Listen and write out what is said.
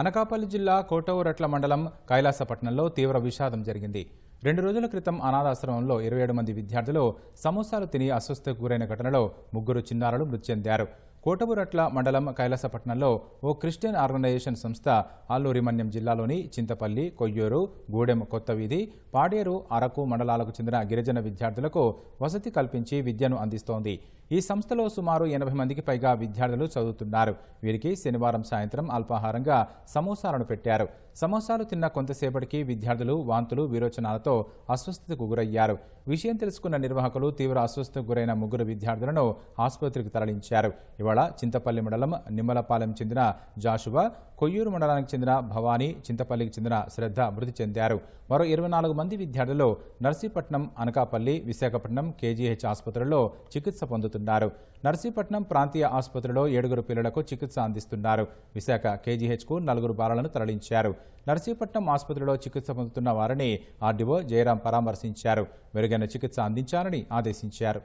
అనకాపల్లి జిల్లా కోటవరట్ల మండలం కైలాసపట్నంలో తీవ్ర విషాదం జరిగింది. రెండు రోజుల క్రితం అనాథాశ్రమంలో ఇరవై ఏడు మంది విద్యార్థులు సమోసాలు తిని అస్వస్థకు గురైన ఘటనలో ముగ్గురు చిన్నారులు మృతి చెందారు. కోటబురట్ల మండలం కైలాసపట్నంలో ఓ క్రిస్టియన్ ఆర్గనైజేషన్ సంస్థ ఆల్లూరిమన్యం జిల్లాలోని చింతపల్లి కొయ్యూరు గూడెం కొత్త వీధి పాడేరు అరకు మండలాలకు చెందిన గిరిజన విద్యార్థులకు వసతి కల్పించి విద్యను అందిస్తోంది. ఈ సంస్థలో సుమారు ఎనభై మందికి పైగా విద్యార్థులు చదువుతున్నారు. వీరికి శనివారం సాయంత్రం అల్పాహారంగా సమోసాలను పెట్టారు. సమోసాలు తిన్న కొంతసేపటికి విద్యార్థులు వాంతులు విరోచనాలతో అస్వస్థతకు గురయ్యారు. విషయం తెలుసుకున్న నిర్వాహకులు తీవ్ర అస్వస్థతకు గురైన ముగ్గురు విద్యార్థులను ఆసుపత్రికి తరలించారు. ఇవాళ చింతపల్లి మండలం నిమ్మలపాలెం చెందిన జాషువా కొయ్యూరు మండలానికి చెందిన భవానీ చింతపల్లికి చెందిన శ్రద్ధ మృతి చెందారు. మరో ఇరవై నాలుగు మంది విద్యార్థులు నర్సీపట్నం అనకాపల్లి విశాఖపట్నం కేజీహెచ్ ఆసుపత్రుల్లో చికిత్స పొందుతున్నారు. నర్సీపట్నం ప్రాంతీయ ఆసుపత్రిలో ఏడుగురు పిల్లలకు చికిత్స అందిస్తున్నారు. విశాఖ కేజీహెచ్కు నలుగురు బాలలను తరలించారు. నర్సీపట్నం ఆసుపత్రిలో చికిత్స పొందుతున్న వారిని ఆర్డీఓ జయరాం పరామర్శించారు. మెరుగైన చికిత్స అందించాలని ఆదేశించారు.